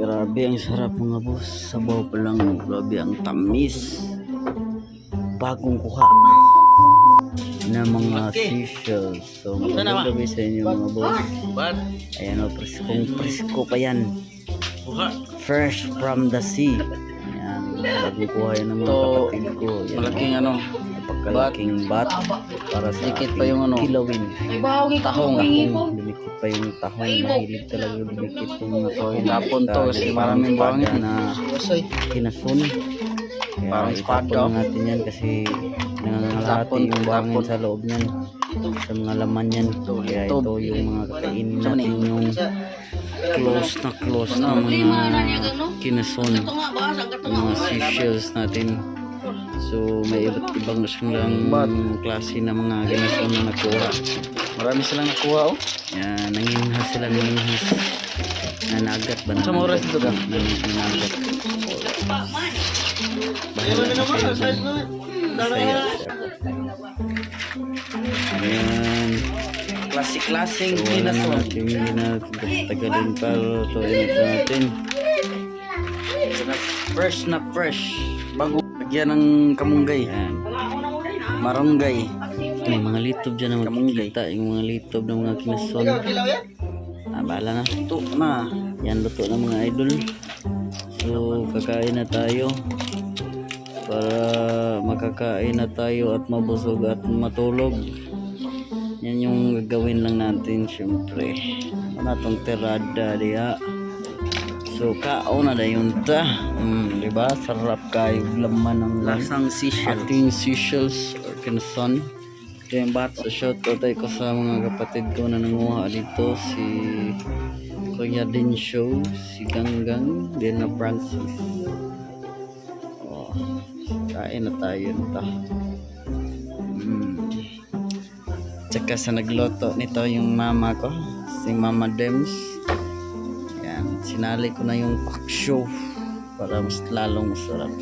Grabe ang sarap mga boss. Sabaw pa lang. Grabe ang tamis. Bagong kuha na mga seashells. So, magandang gabi sa inyo mga boss. Ban, Ayan o, preskong presko pa yan. Fresh from the sea. Ayan, bagong kuha yan ng mga Ito, kapatid ko. Ayan, Malaking ano, Pagkalaking bat para sa Dikit pa yung ano. kilawin. tahong. Tahong, dumikit pa yung tahong. Mahilig talaga dumikit yung mga tahong. Tapon to kasi maraming buhangin. na kinasun. Kaya Parang itapon espada. natin yan kasi nangangalati yung buhangin sa loob niyan. Sa mga laman yan. Kaya Ito. yung mga kakainin natin yung close na close na mga kinasun. Yung mga seashells natin. So may iba't ibang silang klase na mga ginasun na nakuha. Marami silang nakuha oh. Yan, nanginhas sila nanginhas. Nanagat ba? Sa oras dito ka? Nanagat. Bahala na kayo. Masaya siya. Ayan. Klasik-klasing So, na kinason. natin, hindi na tagalin pa. Lutuin ito natin. Fresh na fresh. Bago. Lagyan ng kamunggay. Ayan. Maronggay. May mga litob dyan na Kamunggay. makikita. Yung mga litob ng mga kinason. Ah, bahala na. Ito na. Yan luto ng mga idol. So, kakain na tayo. Para makakain na tayo at mabusog at matulog. Yan yung gagawin lang natin syempre. Wala tong tirada diha. So, kaon na dayon ta. Mm, di ba? Sarap kayo laman ng Lasang seashell. ating seashells or kinason. Ito yung bat. So shoutout tayo ko sa mga kapatid ko na nanguha dito si Kuya Din Show, si Ganggang, din na Francis. Oh, kain na tayo nito. Mm. Tsaka sa nagloto nito yung mama ko, si Mama Dems. Sinali ko na yung pak show para mas lalong masarap.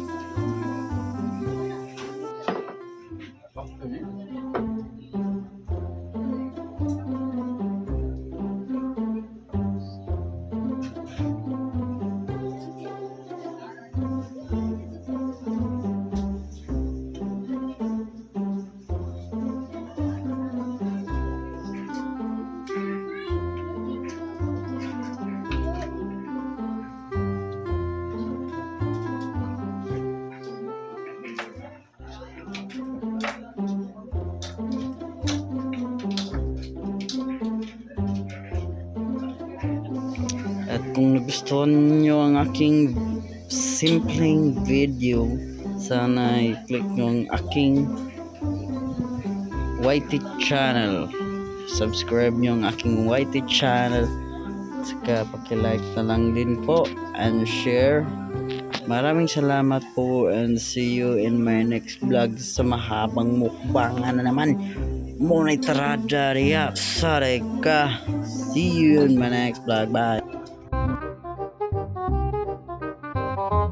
At kung nagustuhan nyo ang aking simpleng video, sana i-click nyo ang aking YT channel. Subscribe nyo ang aking YT channel. Saka pakilike na lang din po and share. Maraming salamat po and see you in my next vlog sa mahabang mukbangan na naman. Munay tarada riya. Sare ka. See you in my next vlog. Bye.